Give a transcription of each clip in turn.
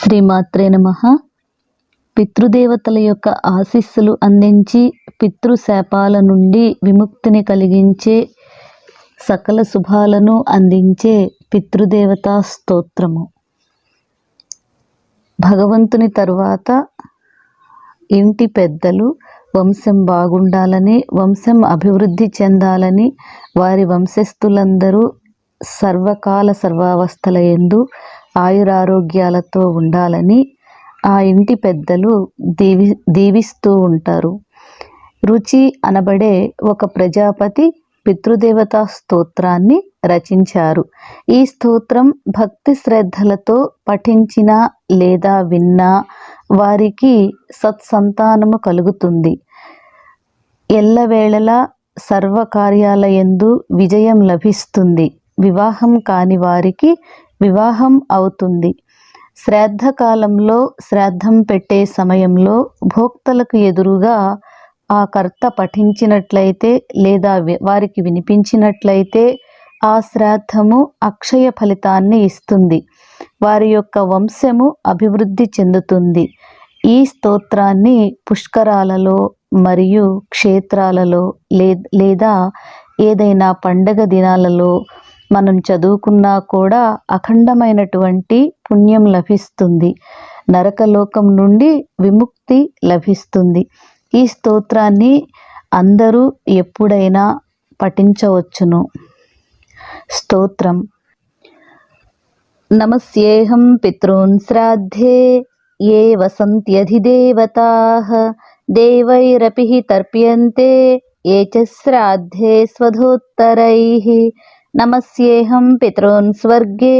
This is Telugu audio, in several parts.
శ్రీమాత్రే నమ. పితృదేవతల యొక్క ఆశీస్సులు అందించి పితృశాపాల నుండి విముక్తిని కలిగించే సకల శుభాలను అందించే పితృదేవతా స్తోత్రము. భగవంతుని తరువాత ఇంటి పెద్దలు వంశం బాగుండాలని వంశం అభివృద్ధి చెందాలని వారి వంశస్థులందరూ సర్వకాల సర్వావస్థల ఎందు ఆయురారోగ్యాలతో ఉండాలని ఆ ఇంటి పెద్దలు దీవి దీవిస్తూ ఉంటారు. రుచి అనబడే ఒక ప్రజాపతి పితృదేవతా స్తోత్రాన్ని రచించారు. ఈ స్తోత్రం భక్తి శ్రద్ధలతో పఠించిన లేదా విన్నా వారికి సత్సంతానము కలుగుతుంది. ఎల్లవేళలా సర్వకార్యాలయందు విజయం లభిస్తుంది. వివాహం కాని వారికి వివాహం అవుతుంది. శ్రాద్ధ కాలంలో శ్రాద్ధం పెట్టే సమయంలో భోక్తలకు ఎదురుగా ఆ కర్త పఠించినట్లయితే లేదా వారికి వినిపించినట్లయితే ఆ శ్రాద్ధము అక్షయ ఫలితాన్ని ఇస్తుంది. వారి యొక్క వంశము అభివృద్ధి చెందుతుంది. ఈ స్తోత్రాన్ని పుష్కరాలలో మరియు క్షేత్రాలలో లే లేదా ఏదైనా పండగ దినాలలో మనం చదువుకున్నా కూడా అఖండమైనటువంటి పుణ్యం లభిస్తుంది. నరకలోకం నుండి విముక్తి లభిస్తుంది. ఈ స్తోత్రాన్ని అందరూ ఎప్పుడైనా పఠించవచ్చును. స్తోత్రం. నమస్యేహం పితॄన్ శ్రాద్ధే ఏ వసంత్యధిదేవతాః దేవైరపి తర్ప్యంతే ఏ చ శ్రాద్ధే స్వధోత్తరై. నమస్యేహం పితॄన్ స్వర్గే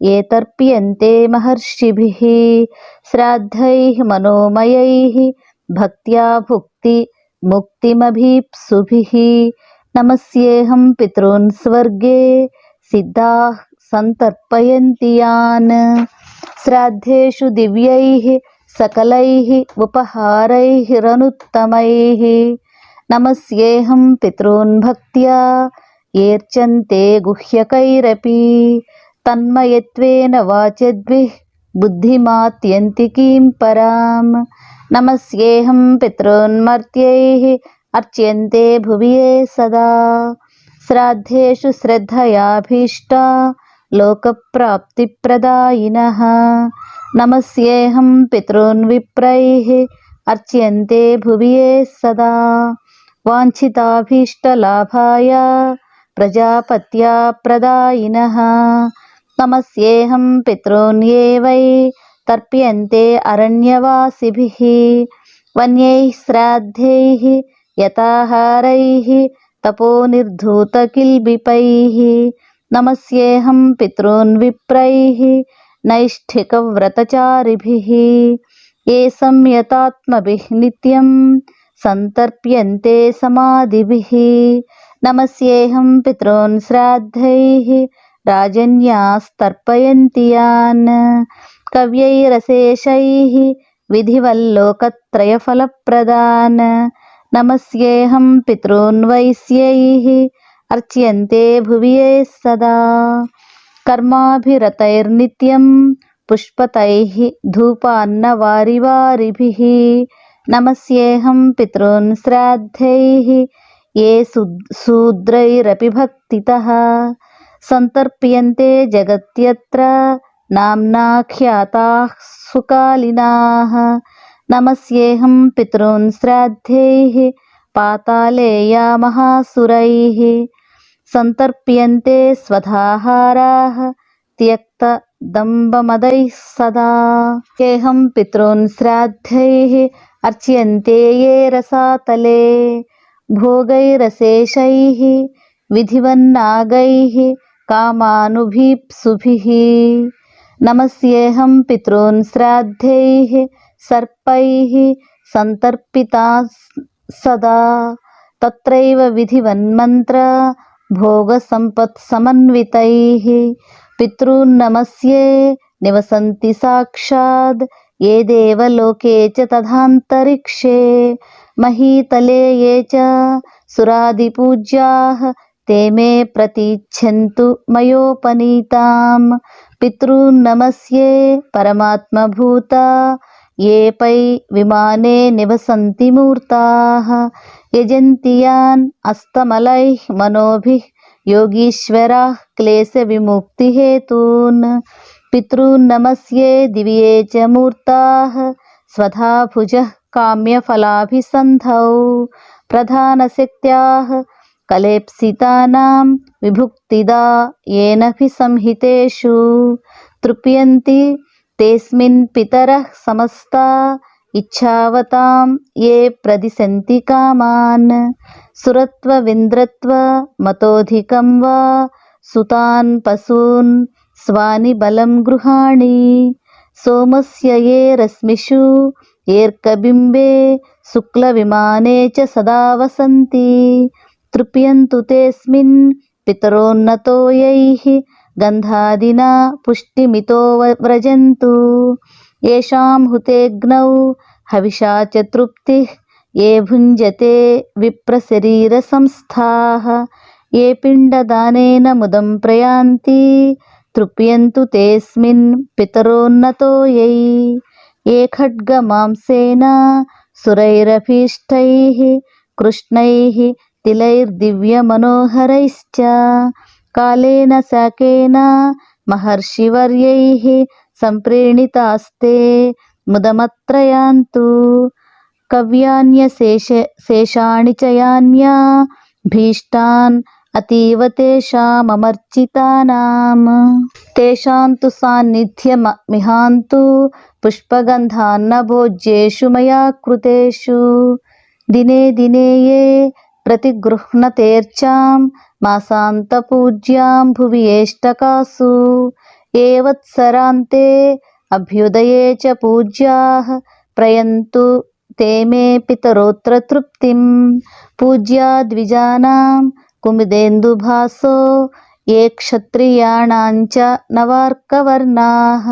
ఏ తర్ప్యంతే మహర్షిభి శ్రాద్ధై మనోమయై భక్త్యా భుక్తి ముక్తిమభీప్సుభి నమస్యేహం పితॄన్ స్వర్గే సిద్ధా సంతర్పయంతి యాన్ శ్రాద్ధేషు దివ్యై సకలై ఉపహారైः రనుత్తమైः నమస్యేహం పితॄన్ భక్త్యా ఏర్చంతే గుహ్యకైరపి. తన్మయత్వేన వాచద్భిः బుద్ధిమాత్యంతికీం పరాం. నమస్యేహం పితృన్మర్త్యై అర్చ్యంతే భువియే సదా. శ్రాద్ధేషు శ్రద్ధయాభీష్ట లోకప్రాప్తిప్రదాయిన. నమస్యేహం పితॄన్ విప్రైः అర్చ్యంతే భువియే సదా. వాంఛితాభీష్టలాభాయ ప్రజాపత్యా ప్రదాయిన నమస్యేహం పితॄన్ వై తర్ప్యంతే అరణ్యవాసిభిः వన్యైः శ్రాద్ధైः యతాహారైः తపోనిర్ధూతకిల్బిపైः నమస్యేహం పితॄన్ విప్రైः నైష్ఠికవ్రతచారిభిः ఏ సంయతాత్మభి నిత్యం సంతర్ప్యంతే సమాధిభి నమస్యేహం పితॄన్ శ్రాద్ధై రాజన్యాస్తర్పయంతి యాన్ కవ్యైరశేషైः విధివల్లోకత్రయఫలప్రదాన్ నమస్యేహం పితॄన్ వైశ్యై అర్చ్యంతే భువి సదా కర్మాభిరతైర్నిత్యం పుష్పతైः ధూపాన్నవారివారిభిः నమస్యేహం పితॄన్ శ్రాద్ధై ఏ శుద్ సంతర్ప్యంతే జగత్యత్ర నామ్నా నామ్నాఖ్యాతాः సుకాలినాः? నమస్యేహం పితॄన్ శ్రాద్ధైः పాతాళేయామహాసురైः సంతర్ప్యంతే స్వధాహారాः త్యక్తదంబమदैः సదా? ఏహం పితॄన్ శ్రాద్ధైः అర్చ్యంతే ఏ రసాతలే? भोगैरशेषैः, विधिवन्नाग, कामानुभीप्सुभिः। नमस्येऽहं पितॄन् श्राद्धे, सर्पैः संतर्पिता सदा। तत्रैव विधिवन्मन्त्र, भोगसम्पत्समन्वितैः। पितॄन्नमस्ये निवसन्ति साक्षाद् ये देवलोके च तथान्तरिक्षे महीतले ये चुरादिपूज्या ते मे प्रतीच्छन्तु मयोपनीताम्। परमात्म भूता ये पै विमाने निवसन्ति मूर्ताः। यजन्ति यान् अस्तमलैः मनोभिः, योगीश्वराः क्लेशविमुक्तिहेतून् पितॄन्नमस्ये दिव्ये च मूर्ताः स्वधा भुजः काम्यफलाभिसन्धौ प्रधानशक्त्याः कलेप्सितानां विभुक्तिदा येनभिसंहितेषु तृप्यन्ति तेऽस्मिन् पितरः समस्ता इच्छावतां ये प्रदिशन्ति कामान् सुरत्वविन्द्रत्व मतोऽधिकं वा सुतान् पशून् स्वानि बलं गृहाणि సోమస్య ఏ రశ్మిషు ఏర్కబింబే శుక్లవిమానే చ సదా వసంతి. తృప్యంతు తేస్మిన్ పితరోన్నతోయై గంధాదినా పుష్టిమితో వ్రజంతు. ఏషాం హుతేగ్నౌ హవిషా చ తృప్తి ఏ భుంజతే విప్రశరీరసంస్థా ఏ పిండదానేన ముదం ప్రయాంతి తృప్యంతు తేస్మిన్ పితరోన్నతో యై ఏ ఖడ్గమాంసేన సురైరభీష్టై కృష్ణై తిలైర్దివ్యమనోహరైశ్చ కాళేన శాకేన మహర్షివర్యై సంప్రీణితాస్తే ముదమత్రయాంతు కవ్యాన్యశేష శేషాణి చయాన్యా భీష్టాన్ అతీవ తేషామర్చితానాం తేషాంతు సాన్నిధ్యమిహాంతు పుష్పగంధాన్న భోజ్యేషు మయా కృతేషు దినే దినే ఏ ప్రతిగృహ్ణతేర్చాం మాసాంతపూజ్యాం భువి ఏష్టకాసు ఏ వత్సరాంతే అభ్యుదయే చ పూజ్యా ప్రయంతు తే మే పితరోత్ర తృప్తిం పూజ్యా ద్విజానాం मे पितरोत्र तृप्तिं पूज्या द्विजानां कुमुदेन्दुभासो ये क्षत्रियाणाञ्च नवार्कवर्णाः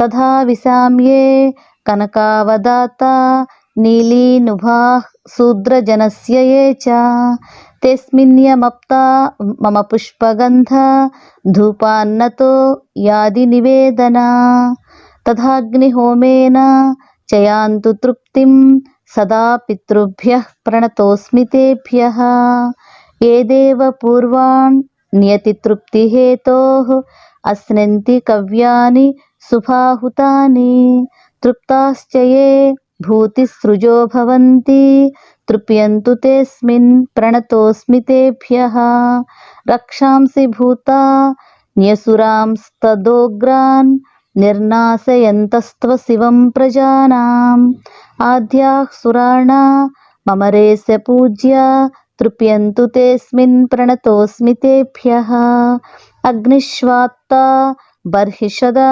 तथा विसाम्ये कनकावदाता नीलीनुभाः शूद्रजनस्य ये च तेऽस्मिन्यमप्ता मम पुष्पगन्ध धूपान्नतो यादिनिवेदना तथाग्निहोमेन च यान्तु तृप्तिं सदा पितृभ्यः प्रणतोऽस्मि तेभ्यः ये देव पूर्वान् नियतितृप्तिहेतोः अश्नन्ति कव्यानि शुभाहुतानि तृप्ताश्च ये भूतिसृजो भवन्ति तृप्यन्तु तेऽस्मिन् प्रणतोऽस्मि तेभ्यः रक्षांसि भूता न्यसुरांस्तदोग्रान् निर्नाशयन्तस्त्व शिवं प्रजानाम् आद्याः सुराणा मम रेस्य पूज्य तृप्यन्तु तेऽस्मिन् प्रणतोऽस्मि तेभ्यः अग्निश्वात्ता बर्हिषदा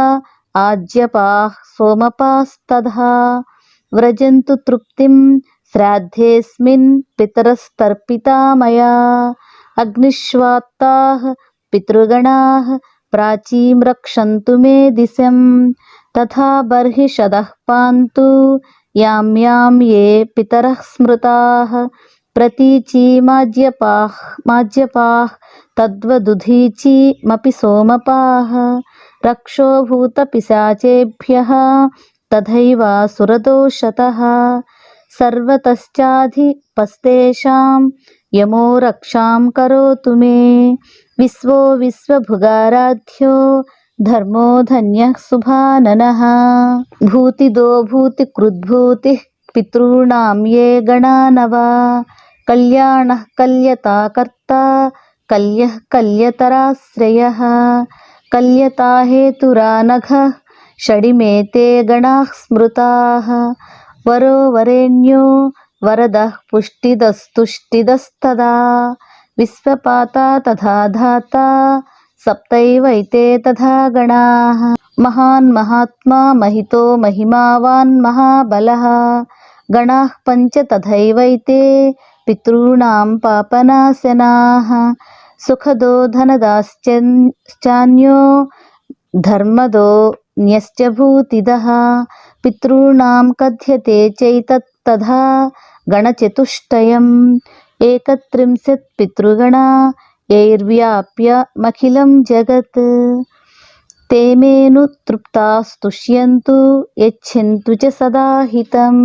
आज्यपाः सोमपास्तथा व्रजन्तु तृप्तिं श्राद्धेऽस्मिन् पितरस्तर्पिता मया अग्निश्वात्ताः पितृगणाः प्राचीं रक्षन्तु मे दिशं तथा बर्हिषदः पान्तु यां यां ये पितरः स्मृताः प्रतीचीमाज्यपाः माज्यपाः तद्वदुधीचीमपि सोमपाः, रक्षो भूतपिशाचेभ्यः तथैवासुरदोषतः, सर्वतश्चाधिपस्तेषां यमो रक्षां करोतु मे। विश्वो विश्वभुगाराध्यो, धर्मो धन्यः सुभाननः। भूतिदो भूतिकृद्भूतिः, पितॄणां ये गणानवा। కళ్యాణ కల్యతాకర్త కల్య కల్యతరాశ్రయ కల్యతాహేతురానఘ షడిమేతే గణా స్మృతా వరో వరేణ్యో వరద పుష్టిదస్తుష్టిదస్తదా విశ్వపాత తథా ధాత సప్తైవైతే తథా గణా. మహాన్ మహాత్మా మహితో మహిమావాన్ మహాబల గణా పంచ తథైవైతే పితృణం పాపనాశనా సుఖదో ధనదాశ్చాన్యో ధర్మదో న్యశ్చ భూతిద పితॄణాం కథ్యతే చైతత్తథా గణచతుష్టయం ఏకత్రింశత్ పితృగణా యైర్వ్యాప్యమఖిలం జగత్ తేమేను తృప్తస్తుష్యంతు యచ్చింతు చ సదాహితం